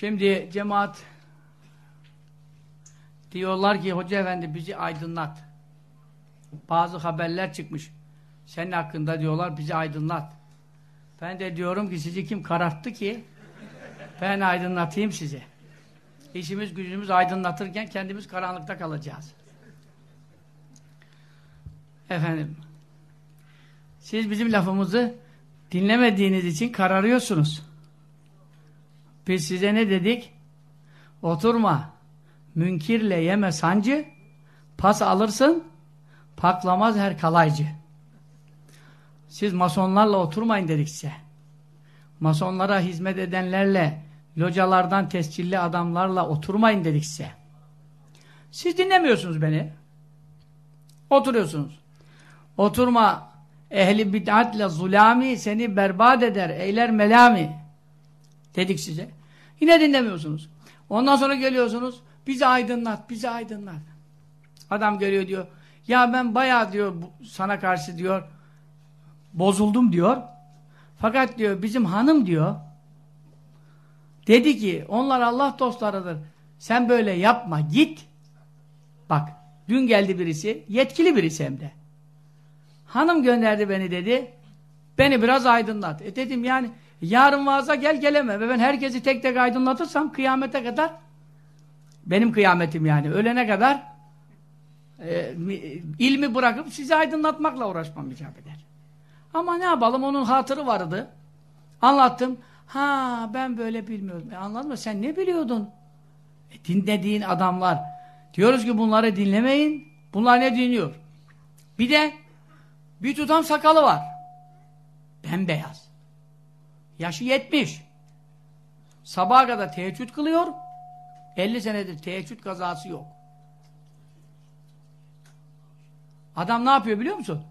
Şimdi cemaat diyorlar ki hoca efendi bizi aydınlat. Bazı haberler çıkmış. Senin hakkında diyorlar bizi aydınlat. Ben de diyorum ki sizi kim kararttı ki ben aydınlatayım sizi. İşimiz gücümüz aydınlatırken kendimiz karanlıkta kalacağız. Efendim siz bizim lafımızı dinlemediğiniz için kararıyorsunuz. Biz size ne dedik? Oturma. Münkirle yeme sancı. Pas alırsın. Paklamaz her kalaycı. Siz masonlarla oturmayın dedik size. Masonlara hizmet edenlerle, localardan tescilli adamlarla oturmayın dedik size. Siz dinlemiyorsunuz beni. Oturuyorsunuz. Oturma ehli bid'atle zulami seni berbat eder, eyler melami dedik size. Yine dinlemiyorsunuz. Ondan sonra geliyorsunuz, bizi aydınlat, bizi aydınlat. Adam geliyor diyor, ya ben bayağı diyor sana karşı diyor, bozuldum diyor. Fakat diyor bizim hanım diyor, dedi ki onlar Allah dostlarıdır. Sen böyle yapma, git. Bak, dün geldi birisi, yetkili birisi hem de. Hanım gönderdi beni dedi. Beni biraz aydınlat. E dedim yani yarın vaaza gel geleme. Ve ben herkesi tek tek aydınlatırsam kıyamete kadar benim kıyametim yani ölene kadar e, ilmi bırakıp sizi aydınlatmakla uğraşmam icap eder. Ama ne yapalım onun hatırı vardı. Anlattım. Ha ben böyle bilmiyorum. E, anladın mı? Sen ne biliyordun? E, dinlediğin adamlar. Diyoruz ki bunları dinlemeyin. Bunlar ne dinliyor? Bir de bir tutam sakalı var. Bembeyaz. Yaşı yetmiş. Sabaha kadar teheccüd kılıyor. 50 senedir teheccüd kazası yok. Adam ne yapıyor biliyor musun?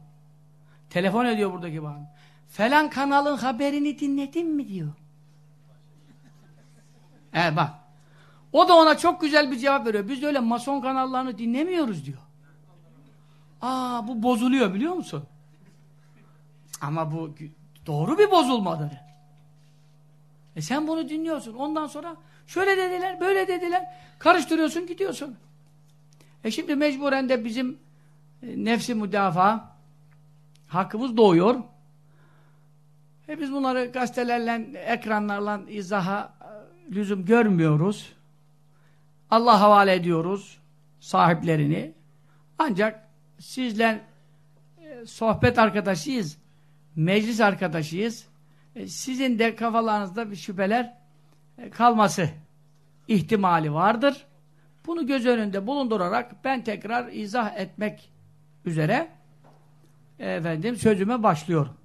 Telefon ediyor buradaki bana. Falan kanalın haberini dinledin mi diyor. Evet bak. O da ona çok güzel bir cevap veriyor. Biz öyle mason kanallarını dinlemiyoruz diyor. Aa bu bozuluyor biliyor musun? Ama bu doğru bir bozulmadır. E sen bunu dinliyorsun. Ondan sonra şöyle dediler, böyle dediler. Karıştırıyorsun, gidiyorsun. E şimdi mecburen de bizim e, nefsi müdafaa hakkımız doğuyor. E biz bunları gazetelerle, ekranlarla izaha e, lüzum görmüyoruz. Allah havale ediyoruz sahiplerini. Ancak sizle e, sohbet arkadaşıyız meclis arkadaşıyız. E, sizin de kafalarınızda bir şüpheler e, kalması ihtimali vardır. Bunu göz önünde bulundurarak ben tekrar izah etmek üzere efendim sözüme başlıyorum.